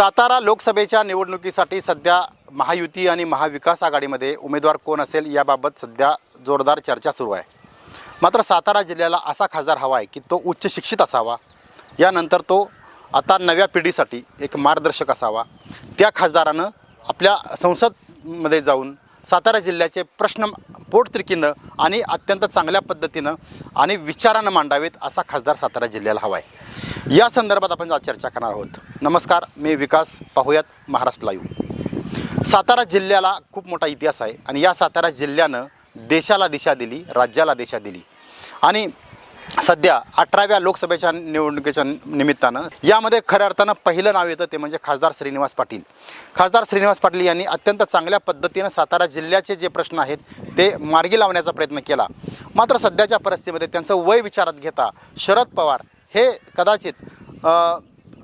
सातारा लोकसभेच्या निवडणुकीसाठी सध्या महायुती आणि महाविकास आघाडीमध्ये उमेदवार कोण असेल याबाबत सध्या जोरदार चर्चा सुरू आहे. मात्र सातारा जिल्ह्याला असा खासदार हवा आहे की तो उच्च शिक्षित असावा. यानंतर तो आता नव्या पिढीसाठी एक मार्गदर्शक असावा. त्या खासदारानं आपल्या संसदमध्ये जाऊन सातारा जिल्ह्याचे प्रश्न पोटतिरकीनं आणि अत्यंत चांगल्या पद्धतीनं आणि विचारानं मांडावेत असा खासदार सातारा जिल्ह्याला हवा आहे या संदर्भात आपण आज चर्चा करणार आहोत. नमस्कार मी विकास पाहूयात महाराष्ट्र लाईव्ह. सातारा जिल्ह्याला खूप मोठा इतिहास आहे आणि या सातारा जिल्ह्यानं देशाला दिशा दिली राज्याला दिशा दिली. आणि सध्या अठराव्या लोकसभेच्या निवडणुकीच्या निमित्तानं यामध्ये खऱ्या अर्थानं पहिलं नाव येतं ते म्हणजे खासदार श्रीनिवास पाटील. खासदार श्रीनिवास पाटील यांनी अत्यंत चांगल्या पद्धतीनं सातारा जिल्ह्याचे जे प्रश्न आहेत ते मार्गी लावण्याचा प्रयत्न केला. मात्र सध्याच्या परिस्थितीमध्ये त्यांचं वय विचारात घेता शरद पवार हे कदाचित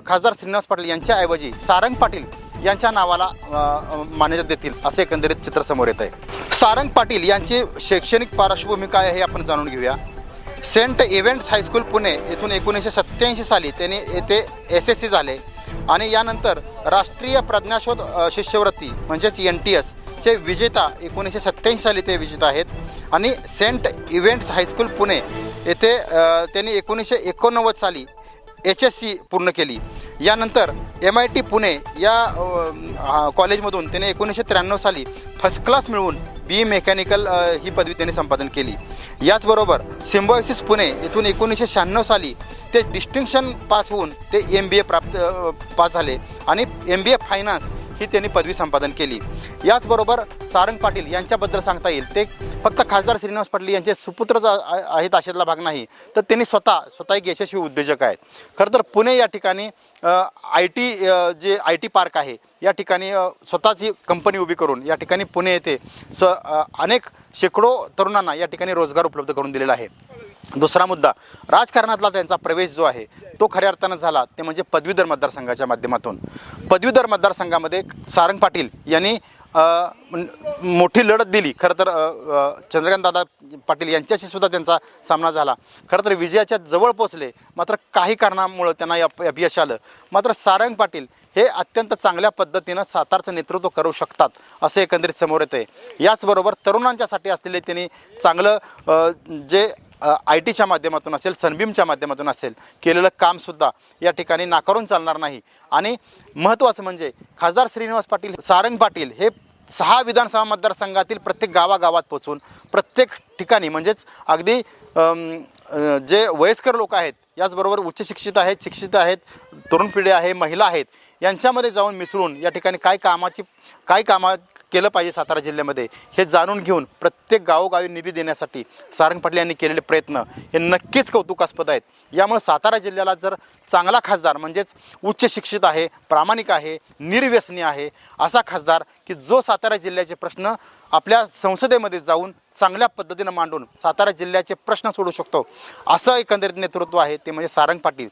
खासदार श्रीनिवास पाटील यांच्याऐवजी सारंग पाटील यांच्या नावाला मान्यता देतील असे एकंदरीत चित्र समोर येत आहे सारंग पाटील यांची शैक्षणिक पार्श्वभूमी काय आहे हे आपण जाणून घेऊया. सेंट इव्हेंट्स हायस्कूल पुणे येथून एकोणीसशे सत्त्याऐंशी साली त्यांनी येथे एस एस सी झाले. आणि यानंतर राष्ट्रीय प्रज्ञाशोध शिष्यवृत्ती म्हणजेच एन टी एसचे विजेता एकोणीसशे सत्त्याऐंशी साली ते विजेता आहेत. आणि सेंट इव्हेंट्स हायस्कूल पुणे येथे त्यांनी एकोणीसशे एकोणनव्वद साली एच एस सी पूर्ण केली. यानंतर एम आय टी पुणे या कॉलेजमधून त्याने एकोणीसशे त्र्याण्णव साली फर्स्ट क्लास मिळवून बी मेकॅनिकल ही पदवी त्यांनी संपादन केली. याचबरोबर सिम्बॉयसिस पुणे येथून एकोणीसशे शहाण्णव साली ते डिस्टिंक्शन पास होऊन ते एम बी ए प्राप्त पास झाले. आणि एम बी ए फायनान्स ही त्यांनी पदवी संपादन केली. याचबरोबर सारंग पाटील यांच्याबद्दल सांगता येईल. ते फक्त खासदार श्रीनिवास पाटील यांचे सुपुत्रच आहेत अशातला भाग नाही तर त्यांनी स्वतः स्वतः एक यशस्वी उद्योजक आहेत. खरं तर पुणे या ठिकाणी I T J I T park आहे या ठिकाणी स्वतःची कंपनी उभी करून या ठिकाणी पुणे येथे स्व अनेक शेकडो तरुणांना या ठिकाणी रोजगार उपलब्ध करून दिलेला आहे. दुसरा मुद्दा राजकारणातला त्यांचा प्रवेश जो आहे तो खऱ्या अर्थानं झाला ते म्हणजे पदवीधर मतदारसंघाच्या माध्यमातून. पदवीधर मतदारसंघामध्ये सारंग पाटील यांनी मोठी लढत दिली. खरं तर चंद्रकांत दादा पाटील यांच्याशी सुद्धा त्यांचा सामना झाला. खरं तर विजयाच्या जवळ पोचले मात्र काही कारणामुळं त्यांना अप- अपयश आलं. मात्र सारंग पाटील हे अत्यंत चांगल्या पद्धतीनं सातारचं नेतृत्व करू शकतात असं एकंदरीत समोर येते याचबरोबर तरुणांच्यासाठी असलेले त्यांनी चांगलं जे आय टीच्या माध्यमातून असेल सनबीमच्या माध्यमातून असेल केलेलं कामसुद्धा या ठिकाणी नाकारून चालणार नाही. आणि महत्त्वाचं म्हणजे खासदार श्रीनिवास पाटील सारंग पाटील हे सहा विधानसभा मतदारसंघातील प्रत्येक गावागावात पोचून प्रत्येक ठिकाणी म्हणजेच अगदी जे वयस्कर लोक आहेत याचबरोबर उच्च शिक्षित आहेत शिक्षित आहेत तरुण पिढी आहे महिला आहेत यांच्यामध्ये जाऊन मिसळून या ठिकाणी काय कामाची काय कामा केलं पाहिजे सातारा जिल्ह्यामध्ये. हे जाणून घेऊन प्रत्येक गावोगावी निधी देण्यासाठी सारंग पाटील यांनी केलेले प्रयत्न हे नक्कीच कौतुकास्पद आहेत. यामुळे सातारा जिल्ह्याला जर चांगला खासदार म्हणजेच उच्च शिक्षित आहे प्रामाणिक आहे निर्व्यसनी आहे असा खासदार की जो सातारा जिल्ह्याचे प्रश्न आपल्या संसदेमध्ये जाऊन चांगल्या पद्धतीनं मांडून सातारा जिल्ह्याचे प्रश्न सोडू शकतो असं एकंदरीत नेतृत्व आहे ते म्हणजे सारंग पाटील.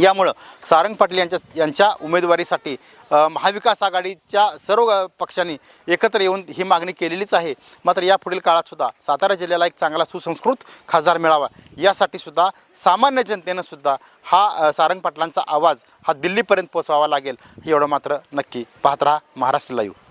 यामुळं सारंग पाटील यांच्या यांच्या उमेदवारीसाठी महाविकास आघाडीच्या सर्व पक्षांनी एकत्र येऊन ही मागणी केलेलीच आहे. मात्र यापुढील काळात सुद्धा सातारा जिल्ह्याला एक चांगला सुसंस्कृत खासदार मिळावा यासाठी सुद्धा सामान्य जनतेनं सुद्धा हा सारंग पाटलांचा आवाज हा दिल्लीपर्यंत पोचवावा लागेल. एवढं मात्र नक्की. पाहत राहा महाराष्ट्र लाईव्ह